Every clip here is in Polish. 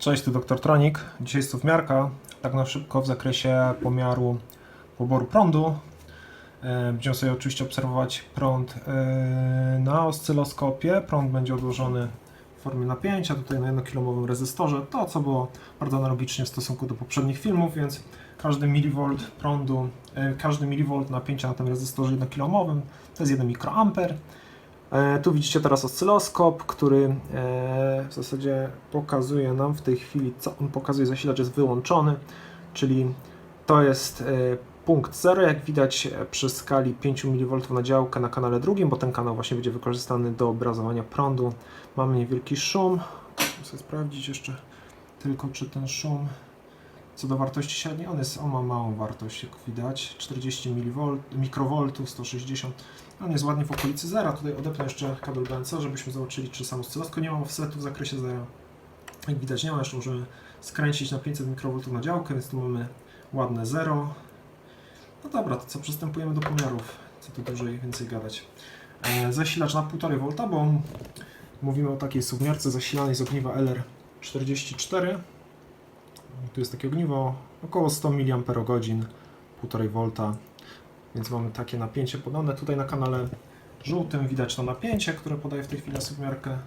Cześć, tu dr Tronik. Dzisiaj stówmiarka, tak na szybko w zakresie pomiaru poboru prądu. E, Będziemy sobie oczywiście obserwować prąd e, na oscyloskopie. Prąd będzie odłożony w formie napięcia, tutaj na 1-kilomowym rezystorze. To, co było bardzo analogicznie w stosunku do poprzednich filmów, więc każdy milivolt prądu, e, każdy milivolt napięcia na tym rezystorze 1-kilomowym to jest 1 mikroamper. E, Tu widzicie teraz oscyloskop, który e, w zasadzie pokazuje nam w tej chwili, co on pokazuje. Zasilacz jest wyłączony, czyli to jest e, punkt 0, jak widać przy skali 5 mV na działkę na kanale drugim, bo ten kanał właśnie będzie wykorzystany do obrazowania prądu. Mamy niewielki szum. Muszę sprawdzić jeszcze tylko, czy ten szum co do wartości średniej, on, jest, on ma małą wartość, jak widać, 40 mV, mikrowoltów, 160 on jest ładnie w okolicy zera. Tutaj odepnę jeszcze kabel BNC, żebyśmy zobaczyli, czy sam oscyloskop nie ma offsetu w zakresie zera. Jak widać nie ma, jeszcze możemy skręcić na 500 mikrowoltów na działkę, więc tu mamy ładne zero. No dobra, to co, przystępujemy do pomiarów. Co tu dłużej więcej gadać. E, zasilacz na 1,5 V, bo mówimy o takiej suwmiarce zasilanej z ogniwa LR44. Tu jest takie ogniwo około 100 mAh, 1,5 V więc mamy takie napięcie podane. Tutaj na kanale żółtym widać to napięcie, które podaje w tej chwili submiarkę.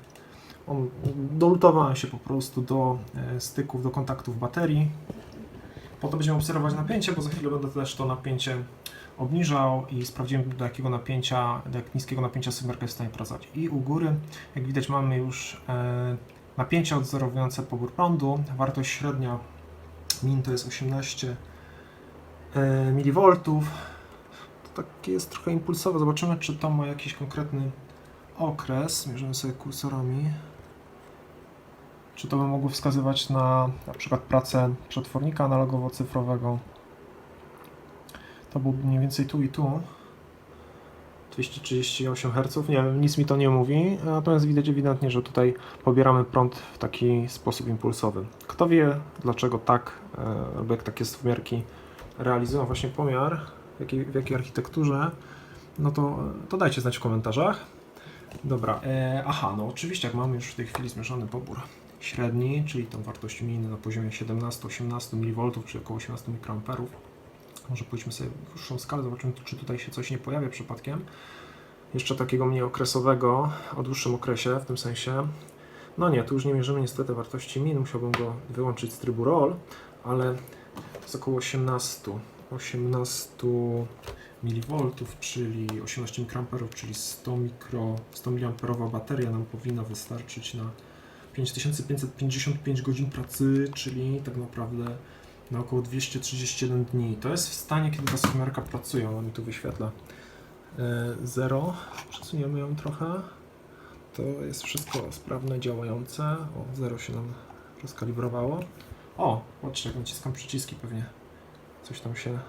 On dolutowałem się po prostu do e, styków, do kontaktów baterii. Po to będziemy obserwować napięcie, bo za chwilę będę też to napięcie obniżał i sprawdziłem do jakiego napięcia, do jak niskiego napięcia submiarka jest w stanie pracować. I u góry, jak widać mamy już e, napięcie odzorowujące pobór prądu. Wartość średnia min to jest 18 e, mV takie jest trochę impulsowe. Zobaczymy, czy to ma jakiś konkretny okres. Mierzymy sobie kursorami. Czy to by mogło wskazywać na na przykład pracę przetwornika analogowo-cyfrowego. To byłoby mniej więcej tu i tu. 238 Hz. Nie wiem, nic mi to nie mówi, natomiast widać ewidentnie, że tutaj pobieramy prąd w taki sposób impulsowy. Kto wie, dlaczego tak, e, albo jak takie sumiarki realizują właśnie pomiar, w jakiej, w jakiej architekturze, no to, to dajcie znać w komentarzach. Dobra, e, aha, no oczywiście jak mamy już w tej chwili zmierzony pobór średni, czyli tą wartość min na poziomie 17-18 mV, czyli około 18 mikroamperów. Może pójdźmy sobie w dłuższą skalę, zobaczymy czy tutaj się coś nie pojawia przypadkiem. Jeszcze takiego mniej okresowego, o dłuższym okresie w tym sensie. No nie, tu już nie mierzymy niestety wartości min, musiałbym go wyłączyć z trybu roll, ale jest około 18 18 mV, czyli 18 mikroamperów, czyli 100 mikro, 100 mAh bateria nam powinna wystarczyć na 5555 godzin pracy, czyli tak naprawdę na około 231 dni. To jest w stanie, kiedy ta sumiarka pracuje. Ona mi tu wyświetla 0. Przesuniemy ją trochę. To jest wszystko sprawne, działające. O, 0 się nam rozkalibrowało. O, patrzcie, jak naciskam przyciski pewnie coś tam się.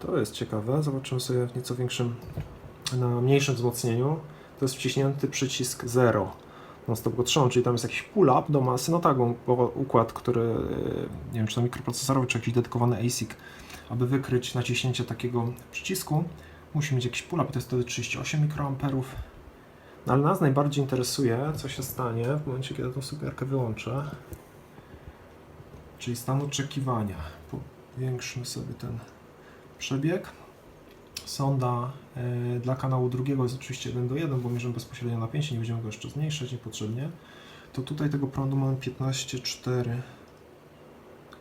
To jest ciekawe. Zobaczymy sobie w nieco większym, na mniejszym wzmocnieniu. To jest wciśnięty przycisk 0. No stop go trzymam, czyli tam jest jakiś pull-up do masy. No tak, układ, który, yy, nie wiem czy to mikroprocesorowy, czy jakiś dedykowany ASIC, aby wykryć naciśnięcie takiego przycisku, musi mieć jakiś pull-up to jest wtedy 38 mikroamperów. No ale nas najbardziej interesuje, co się stanie w momencie, kiedy tą sumiarkę wyłączę. Czyli stan oczekiwania. Powiększmy sobie ten przebieg. Sonda y, dla kanału drugiego jest oczywiście 1 do 1, bo mierzymy bezpośrednio napięcie, nie będziemy go jeszcze zmniejszać niepotrzebnie. To tutaj tego prądu mamy 15,4.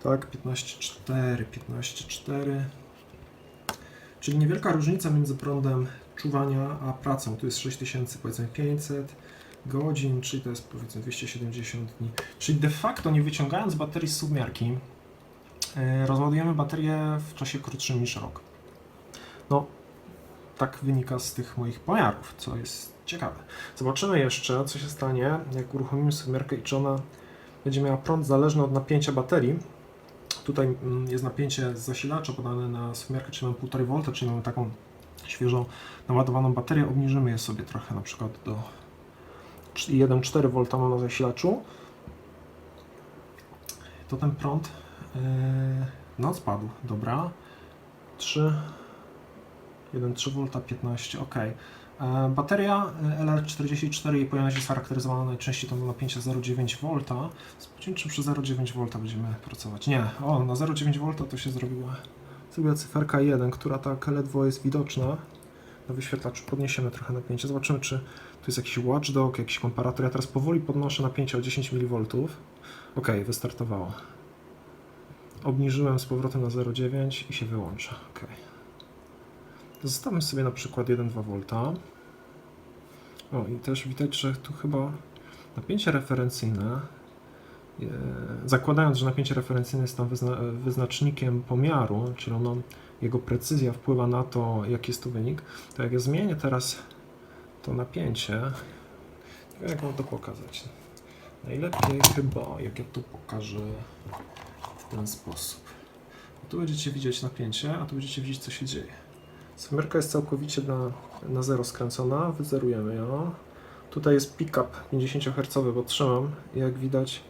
Tak, 15,4, 15,4. Czyli niewielka różnica między prądem czuwania a pracą. Tu jest 6000, powiedzmy 500 godzin, czyli to jest powiedzmy 270 dni. Czyli de facto nie wyciągając baterii z submiarki, yy, rozładujemy baterię w czasie krótszym niż rok. No, tak wynika z tych moich pomiarów, co jest ciekawe. Zobaczymy jeszcze, co się stanie, jak uruchomimy submiarkę i czy ona będzie miała prąd zależny od napięcia baterii. Tutaj mm, jest napięcie z zasilacza podane na submiarkę, czyli mamy 1,5 V, czyli mamy taką świeżo naładowaną baterię. Obniżymy je sobie trochę, na przykład do 1,4 V mam na zasilaczu, to ten prąd yy, no spadł, dobra. 3 1,3 V 15, ok. Bateria e, LR44 jej pojemność jest charakteryzowana najczęściej to na napięcie 0,9 V. Sprawdźmy, czy przy 0,9 V będziemy pracować. Nie, o, na 0,9 V to się zrobiła. Zrobiła cyferka 1, która tak ledwo jest widoczna. Na wyświetlaczu podniesiemy trochę napięcie. Zobaczymy, czy tu jest jakiś watchdog, jakiś komparator. Ja teraz powoli podnoszę napięcie o 10 mV. Ok, wystartowało. Obniżyłem z powrotem na 0,9 i się wyłącza. Ok. Zostawmy sobie na przykład 1,2 V. O, i też widać, że tu chyba napięcie referencyjne, e, zakładając, że napięcie referencyjne jest tam wyzna, wyznacznikiem pomiaru, czyli ono, jego precyzja wpływa na to, jaki jest tu wynik, to jak ja zmienię teraz to napięcie, jak mam to pokazać. Najlepiej chyba, jak ja to pokażę w ten sposób. Tu będziecie widzieć napięcie, a tu będziecie widzieć, co się dzieje. Smerka jest całkowicie na, na zero skręcona, wyzerujemy ją. Tutaj jest pick-up 50 Hz, bo trzymam jak widać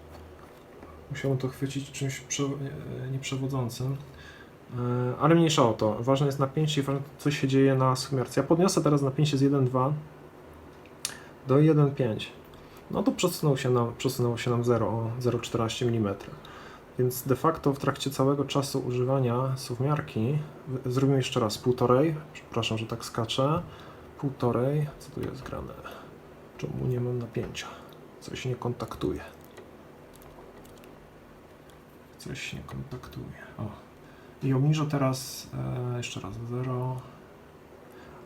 musiałem to chwycić czymś prze, nie- nieprzewodzącym. E, Ale mniejsza o to. Ważne jest napięcie i ważne co się dzieje na sumiarce. Ja podniosę teraz napięcie z 1,2 do 1,5. No to przesunął się nam, przesunęło się nam 0 o 0,14 mm. Więc de facto w trakcie całego czasu używania suwmiarki zrobimy jeszcze raz półtorej. Przepraszam, że tak skaczę. Półtorej. Co tu jest grane? Czemu nie mam napięcia? Coś nie kontaktuje. Coś nie kontaktuje. O. I obniżę teraz e, jeszcze raz 0.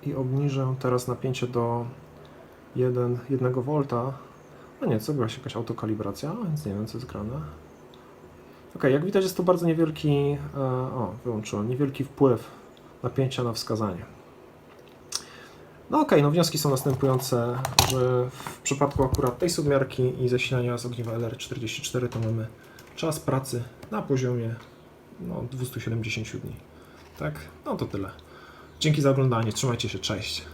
I obniżę teraz napięcie do 1, 1 V. No nie, zrobiła się jakaś autokalibracja, więc nie wiem co jest grane. Ok, jak widać jest to bardzo niewielki, e, o wyłączyłem, niewielki wpływ napięcia na wskazanie. No ok, no wnioski są następujące, że w przypadku akurat tej submiarki i zasilania z ogniwa LR44 to mamy czas pracy na poziomie no, 270 dni. Tak? No to tyle. Dzięki za oglądanie, trzymajcie się, cześć.